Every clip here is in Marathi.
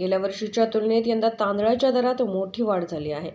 गेल्या वर्षीच्या तुलनेत यंदा तांदळाच्या दरात मोठी वाढ झाली आहे.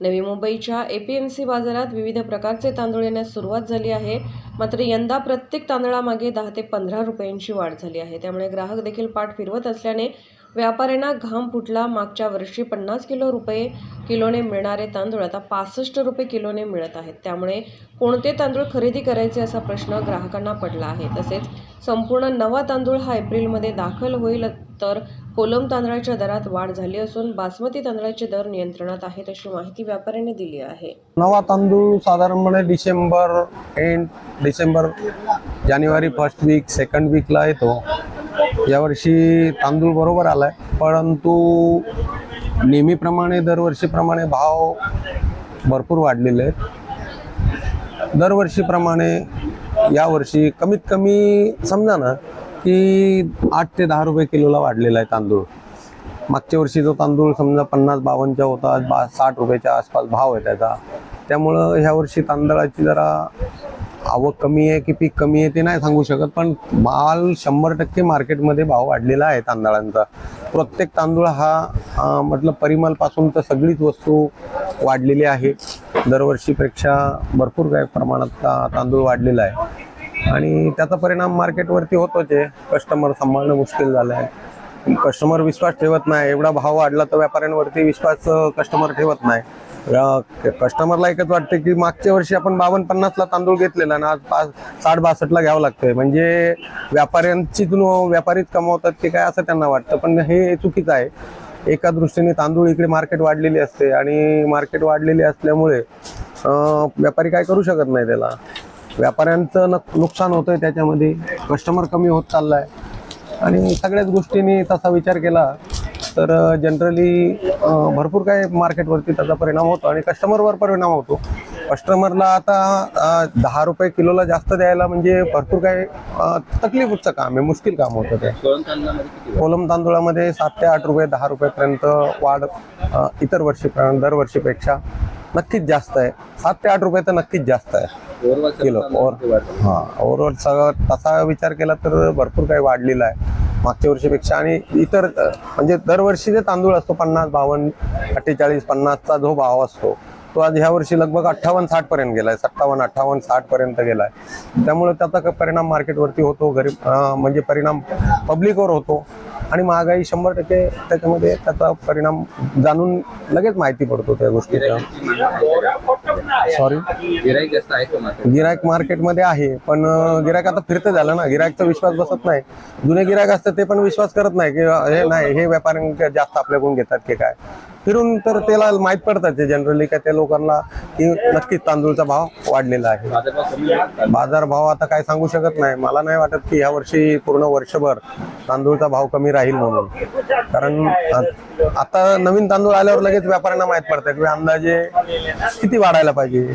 नवी मुंबईच्या ए पी एम सी बाजारात विविध प्रकारचे तांदूळ येण्यास सुरुवात झाली आहे. मात्र यंदा प्रत्येक तांदळामागे दहा ते पंधरा रुपयांची वाढ झाली आहे. त्यामुळे ग्राहक देखील पाठ फिरवत असल्याने व्यापाऱ्यांना घाम फुटला. मागच्या वर्षी पन्नास किलो रुपये किलोने मिळणारे तांदूळ आता पासष्ट रुपये किलोने मिळत आहेत. त्यामुळे कोणते तांदूळ खरेदी करायचे असा प्रश्न ग्राहकांना पडला आहे. तसेच संपूर्ण नवा तांदूळ हा एप्रिलमध्ये दाखल होईल तर कोलम तांदळाच्या दरात वाढ झाली असून बासमती तांदळाचे दर नियंत्रणात आहेत अशी माहिती व्यापाऱ्यांनी दिली आहे. नवा तांदूळ साधारणपणे डिसेंबर एंड डिसेंबर जानेवारी फर्स्ट वीक सेकंड वीकला येतो. यावर्षी तांदूळ बरोबर आलाय परंतु नेहमीप्रमाणे दरवर्षीप्रमाणे भाव भरपूर वाढलेले आहेत. दरवर्षीप्रमाणे यावर्षी कमीत कमी समजा ना की आठ ते दहा रुपये किलोला वाढलेला आहे तांदूळ. मागच्या वर्षी जो तांदूळ समजा पन्नास बावन्नचा होता बा साठ रुपयाच्या आसपास भाव आहे त्याचा. त्यामुळं ह्या वर्षी तांदळाची जरा आवक कमी आहे की पीक कमी आहे ते नाही सांगू शकत पण माल शंभर टक्के मार्केटमध्ये भाव वाढलेला आहे तांदळांचा. प्रत्येक तांदूळ हा म्हटलं मतलब परिमलपासून तर सगळीच वस्तू वाढलेली आहे. दरवर्षीपेक्षा भरपूर काही प्रमाणात तांदूळ वाढलेला आहे. आणि त्याचा परिणाम मार्केटवरती होतोच आहे. कस्टमर सांभाळणं मुश्किल झालं आहे कस्टमर विश्वास ठेवत नाही. एवढा भाव वाढला तर व्यापाऱ्यांवरती विश्वास कस्टमर ठेवत नाही. कस्टमरला एकच वाटते की मागच्या वर्षी आपण बावन्न पन्नासला तांदूळ घेतलेला ना आज पाच साठ बासष्टला घ्यावं लागतंय. म्हणजे व्यापाऱ्यांची व्यापारीच कमावतात की काय असं त्यांना वाटतं. पण हे चुकीचं आहे. एका दृष्टीने तांदूळ इकडे मार्केट वाढलेली असते आणि मार्केट वाढलेली असल्यामुळे व्यापारी काय करू शकत नाही त्याला. व्यापाऱ्यांचं नक- नुकसान होतंय त्याच्यामध्ये कस्टमर कमी होत चाललाय. आणि सगळ्याच गोष्टींनी तसा विचार केला तर जनरली भरपूर काही मार्केटवरती त्याचा परिणाम होतो आणि कस्टमरवर परिणाम होतो. कस्टमरला आता दहा रुपये किलोला जास्त द्यायला म्हणजे भरपूर काही तकलीफचं काम आहे मुश्किल काम होतं ते. कोलम तांदूळामध्ये सात ते आठ रुपये दहा रुपयेपर्यंत वाढ इतर वर्षी दरवर्षीपेक्षा नक्कीच जास्त आहे. सात ते आठ रुपये तर नक्कीच जास्त आहे. किलो. ओव्हर हां ओव्हरऑल सगळं तसा विचार केला तर भरपूर काही वाढलेला आहे मागच्या वर्षीपेक्षा. आणि इतर म्हणजे दरवर्षी जे तांदूळ असतो पन्नास बावन्न अठ्ठेचाळीस पन्नासचा जो भाव असतो तो आज ह्या वर्षी लगभग अठ्ठावन्न साठ पर्यंत गेलाय. सत्तावन्न अठ्ठावन्न साठ पर्यंत गेलाय. त्यामुळे त्याचा परिणाम मार्केटवरती होतो. गरीब म्हणजे परिणाम पब्लिकवर होतो. आणि महागाई शंभर टक्के त्याच्यामध्ये त्याचा परिणाम जाणून लगेच माहिती पडतो त्या गोष्टीचा. सॉरी गिरायक मार्केटमध्ये? आहे पण गिरायक आता फिरतं झालं ना. गिरायकचा विश्वास बसत नाही. जुने गिरायक असतात ते पण विश्वास करत नाही की हे नाही हे व्यापारी जास्त आपल्याकडून घेतात की काय. फिरून तर त्याला माहीत पडतात ते जनरली का त्या लोकांना की नक्कीच तांदूळचा भाव वाढलेला आहे. बाजारभाव बाजार भाव आता काय सांगू शकत नाही. मला नाही वाटत की ह्या वर्षी पूर्ण वर्षभर तांदूळचा भाव कमी राहील म्हणून. कारण आता नवीन तांदूळ आल्यावर लगेच व्यापाऱ्यांना माहीत पडतं की अंदाजे किती वाढायला पाहिजे.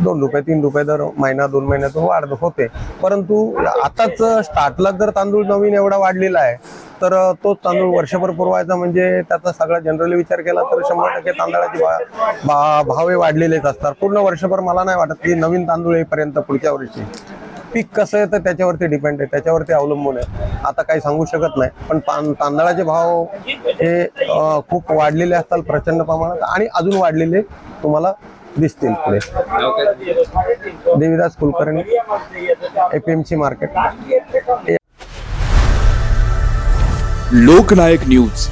दोन रुपये तीन रुपये दर महिना दोन महिन्यातून वाढ होते. परंतु आताच स्टार्टला जर तांदूळ नवीन एवढा वाढलेला आहे तर तोच तांदूळ वर्षभर पुरवायचा म्हणजे त्याचा सगळा जनरली विचार केला तर शंभर टक्के तांदळाचे भा- भाव हे वाढलेलेच असतात. पूर्ण वर्षभर मला नाही वाटत की नवीन तांदूळ येईपर्यंत पुढच्या वर्षी पीक कसं आहे तर त्याच्यावरती डिपेंड आहे त्याच्यावरती अवलंबून आहे. आता काही सांगू शकत नाही पण तां- तांदळाचे भाव हे खूप वाढलेले असतात प्रचंड प्रमाणात आणि अजून वाढलेले तुम्हाला दिसतील पुढे. Devidas Kulkarni APMC market Loknayak news.